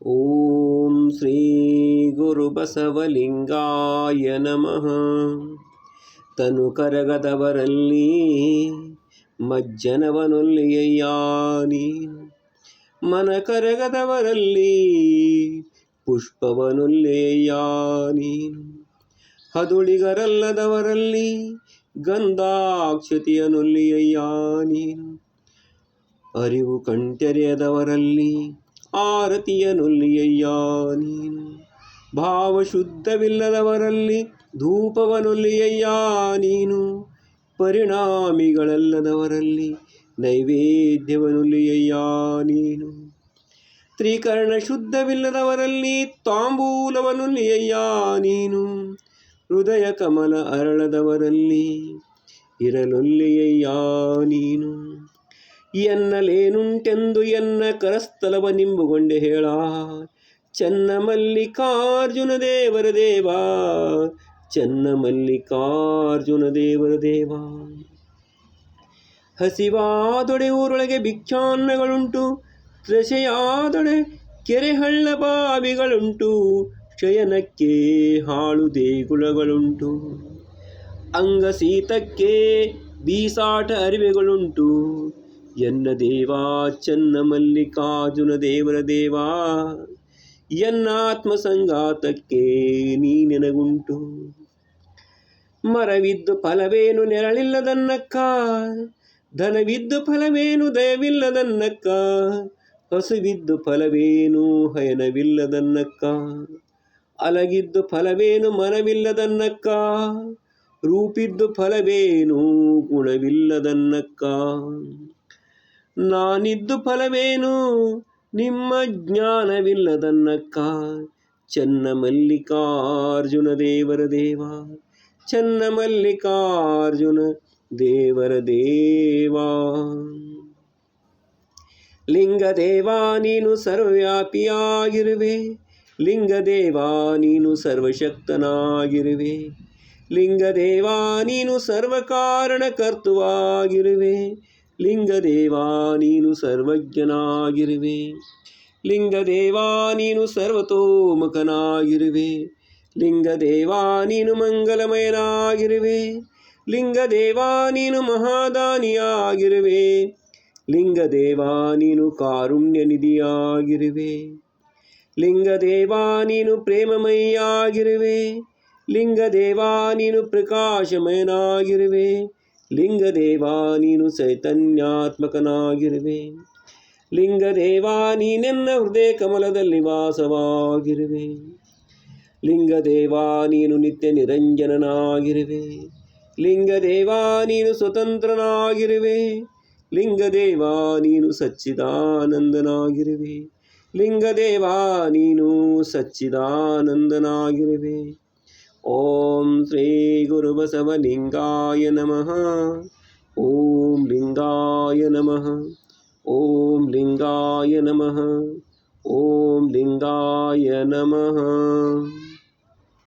ॐ ಶ್ರೀಗುರುಬಸವಲಿಂಗಾಯ ನಮಃ ತನು ಕರಗದವರಲ್ಲಿ ಮನಕರಗದವರಲ್ಲಿ ನೀನು ಮನ ಕರಗದವರಲ್ಲಿ ಪುಷ್ಪವನುಲ್ಲೇಯಾನಿ ಹದುಳಿಗರಲ್ಲದವರಲ್ಲಿ ಗಂಧಾಕ್ಷತೆಯನೊಲ್ಲಿಯಯ್ಯ ಅರಿವು ಅರಿವು ಕಣ್ತೆರೆಯದವರಲ್ಲಿ ಆರತಿಯನೊಲ್ಲಿಯಯ್ಯ ನೀನು. ಭಾವಶುದ್ಧವಿಲ್ಲದವರಲ್ಲಿ ಧೂಪವನೊಲ್ಲಿಯಯ್ಯ ನೀನು. ಪರಿಣಾಮಿಗಳಲ್ಲದವರಲ್ಲಿ ನೈವೇದ್ಯವನೊಲ್ಲಿಯಯ್ಯ ನೀನು. ತ್ರಿಕರ್ಣ ಶುದ್ಧವಿಲ್ಲದವರಲ್ಲಿ ತಾಂಬೂಲವನೊಲ್ಲಿಯಯ್ಯ ನೀನು. ಹೃದಯ ಕಮಲ ಅರಳದವರಲ್ಲಿ ಇರಲೊಲ್ಲಿಯಯ್ಯ ನೀನು. ಎನ್ನಲೇನುಂಟೆಂದು ಎನ್ನ ಕರಸ್ಥಲವ ನಿಂಬುಗೊಂಡೆ ಹೇಳ. ಚನ್ನ ಮಲ್ಲಿಕಾರ್ಜುನ ದೇವರ ದೇವ ಚನ್ನ ಮಲ್ಲಿಕಾರ್ಜುನ ದೇವರ ದೇವ. ಹಸಿವಾದೊಡೆ ಊರೊಳಗೆ ಭಿಕ್ಷಾನ್ನಗಳುಂಟು, ತ್ರಸೆಯಾದೊಡೆ ಕೆರೆಹಳ್ಳ ಬಾವಿಗಳುಂಟು, ಶಯನಕ್ಕೆ ಹಾಳು ದೇಗುಲಗಳುಂಟು. ಅಂಗಸೀತಕ್ಕೆ ಬೀಸಾಟ ಅರಿವೆಗಳುಂಟು ಎನ್ನ ದೇವಾ ಚೆನ್ನ ಮಲ್ಲಿಕಾರ್ಜುನ ದೇವರ ದೇವಾ, ಎನ್ನ ಆತ್ಮ ಸಂಗಾತಕ್ಕೆ ನೀ ನೆನಗುಂಟು. ಮರವಿದ್ದು ಫಲವೇನು ನೆರಳಿಲ್ಲದನ್ನಕ್ಕ, ಧನವಿದ್ದು ಫಲವೇನು ದಯವಿಲ್ಲದನ್ನಕ್ಕ, ಹಸುವಿದ್ದು ಫಲವೇನು ಹಯನವಿಲ್ಲದನ್ನಕ್ಕ, ಅಲಗಿದ್ದು ಫಲವೇನು ಮನವಿಲ್ಲದನ್ನಕ್ಕ, ರೂಪಿದ್ದು ಫಲವೇನು ಗುಣವಿಲ್ಲದನ್ನಕ್ಕ. ನಾನಿದ್ದು ಫಲವೇನು? ನಿಮ್ಮ ಜ್ಞಾನವಿಲ್ಲದನ್ನಕ್ಕ ಚನ್ನ ಮಲ್ಲಿಕಾರ್ಜುನ ದೇವರ ದೇವ. ಚನ್ನ ಮಲ್ಲಿಕಾರ್ಜುನ ದೇವರ ದೇವಾ. ಲಿಂಗದೇವ, ನೀನು ಸರ್ವವ್ಯಾಪಿಯಾಗಿರುವೆ. ಲಿಂಗದೇವ, ನೀನು ಸರ್ವಶಕ್ತನಾಗಿರುವೆ. ಲಿಂಗದೇವ, ನೀನು ಸರ್ವಕಾರಣಕರ್ತುವಾಗಿರುವೆ. ಲಿಂಗದೇವಾ ನೀನು ಸರ್ವಜ್ಞನಾಗಿರುವೆ. ಲಿಂಗದೇವಾ ನೀನು ಸರ್ವತೋಮುಖನಾಗಿರುವೆ. ಲಿಂಗದೇವಾ ನೀನು ಮಂಗಲಮಯನಾಗಿರುವೆ. ಲಿಂಗದೇವಾ ನೀನು ಮಹಾದಾನಿಯಾಗಿರುವೆ. ಲಿಂಗದೇವಾ ನೀನು ಕಾರುಣ್ಯ ನಿಧಿಯಾಗಿರುವೆ ಲಿಂಗದೇವಾ ನೀನು ಪ್ರೇಮಮಯಿಯಾಗಿರುವೆ. ಲಿಂಗದೇವಾ ನೀನು ಪ್ರಕಾಶಮಯನಾಗಿರುವೆ. ಲಿಂಗದೇವಾ ನೀನು ಚೈತನ್ಯಾತ್ಮಕನಾಗಿರುವೆ. ಲಿಂಗದೇವಾ ನೀನೆನ್ನ ಹೃದಯ ಕಮಲದಲ್ಲಿ ವಾಸವಾಗಿರುವೆ. ಲಿಂಗದೇವಾ ನೀನು ನಿತ್ಯ ನಿರಂಜನನಾಗಿರುವೆ. ಲಿಂಗದೇವಾ ನೀನು ಸ್ವತಂತ್ರನಾಗಿರುವೆ. ಲಿಂಗದೇವಾ ನೀನು ಸಚ್ಚಿದಾನಂದನಾಗಿರುವೆ. ಲಿಂಗದೇವಾ ನೀನು ಸಚ್ಚಿದಾನಂದನಾಗಿರುವೆ. ॐ श्रीगुरुबसवलिङ्गाय नमः। ॐ लिङ्गाय नम। ॐ लिङ्गाय नमः। ॐ लिङ्गाय नमः।